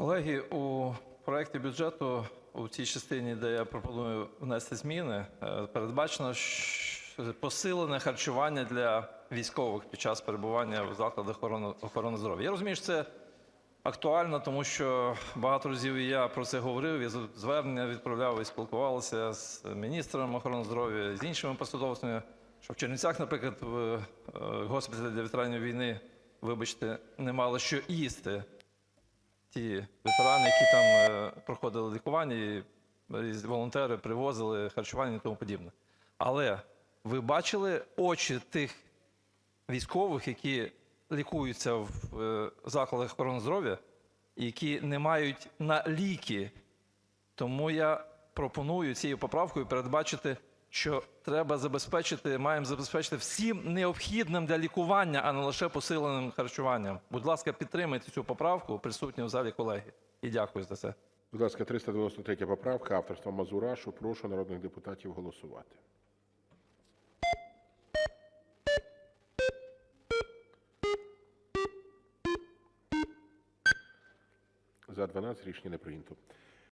Колеги, у проєкті бюджету у цій частині, де я пропоную внести зміни, е, передбачено посилене харчування для військових під час перебування в закладах охорони, охорони здоров'я. Я розумію, що це актуально, тому що багато разів і я про це говорив, з- звернення відправляв і спілкувалися з міністром охорони здоров'я, з іншими посадовцями, що в Чернівцях, наприклад, в е, госпіталі для ветеранів війни, вибачте, не мали що їсти ті ветерани, які там е, проходили лікування, і волонтери привозили харчування і тому подібне. Але ви бачили очі тих військових, які лікуються в е, закладах охорони здоров'я, які не мають на ліки. Тому я пропоную цією поправкою передбачити, що треба забезпечити, маємо забезпечити всім необхідним для лікування, а не лише посиленим харчуванням. Будь ласка, підтримайте цю поправку, присутні в залі колеги. І дякую за це. Будь ласка, 393 поправка авторства Мазурашу. Прошу народних депутатів голосувати. За 12 рішення не прийнято.